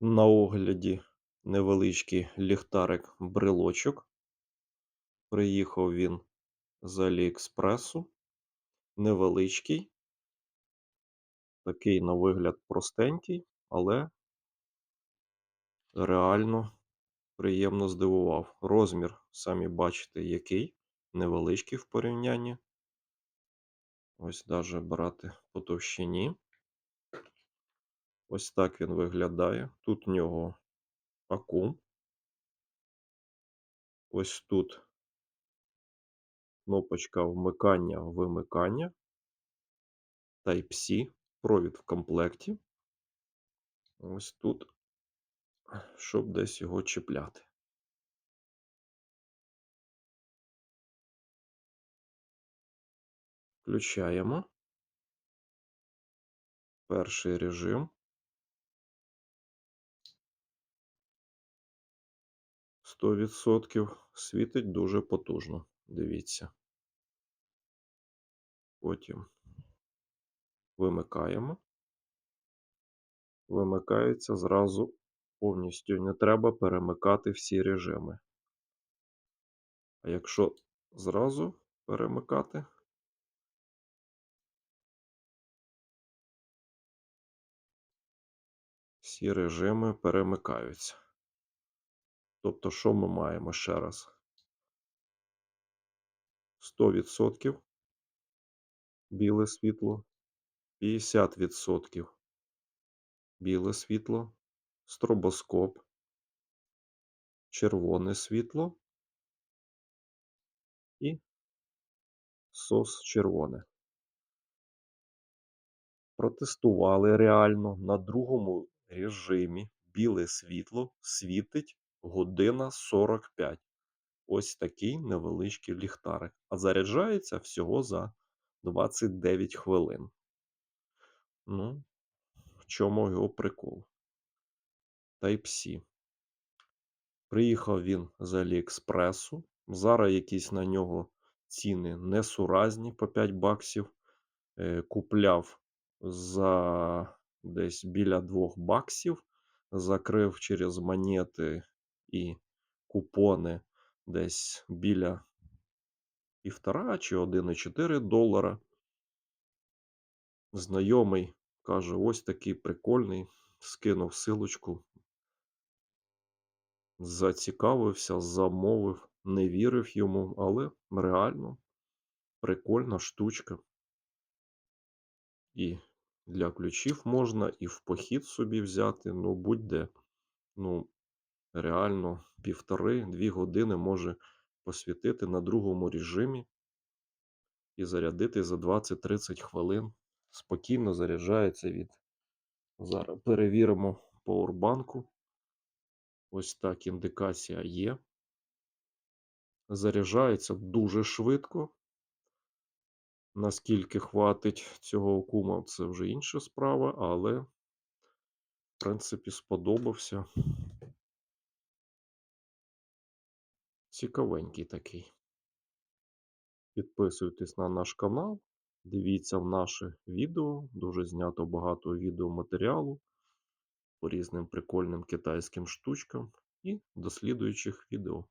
На огляді невеличкий ліхтарик-брелочок. Приїхав він з Аліекспресу. Невеличкий. Такий на вигляд простенький, але реально приємно здивував. Розмір, самі бачите, який невеличкий в порівнянні. Ось даже брати по товщині. Ось так він виглядає. Тут в нього акум. Ось тут кнопочка вмикання, вимикання. Type-C, провід в комплекті. Ось тут, щоб десь його чіпляти. Включаємо. Перший режим. Сто відсотків світить дуже потужно. Дивіться. Потім вимикаємо. Вимикається зразу повністю. Не треба перемикати всі режими. А якщо зразу перемикати, всі режими перемикаються. Тобто, що ми маємо ще раз? 100% біле світло, 50% біле світло, стробоскоп, червоне світло. І сос червоне. Протестували реально на другому режимі. Біле світло світить година 45. Ось такий невеличкий ліхтарик. А заряджається всього за 29 хвилин. Ну, в чому його прикол? Type-C. Приїхав він з Аліекспресу. Зараз якісь на нього ціни несуразні по 5 баксів. Е, Купляв за десь біля 2 баксів. Закрив через монети і купони десь біля півтора чи 1,4 долара. Знайомий каже: ось такий прикольний. Скинув силочку. Зацікавився, замовив, не вірив йому, але реально прикольна штучка. І для ключів можна, і в похід собі взяти. Ну, будь-де. Ну, реально, півтори-дві години може посвітити на другому режимі і зарядити за 20-30 хвилин. Спокійно заряджається від. Зараз перевіримо поwerbanку. Ось так індикація є. Заряджається дуже швидко. Наскільки хватить цього окума, це вже інша справа, але, в принципі, сподобався. Цікавенький такий. Підписуйтесь на наш канал, дивіться в наше відео. Дуже знято багато відеоматеріалу по різним прикольним китайським штучкам і дослідуючих відео.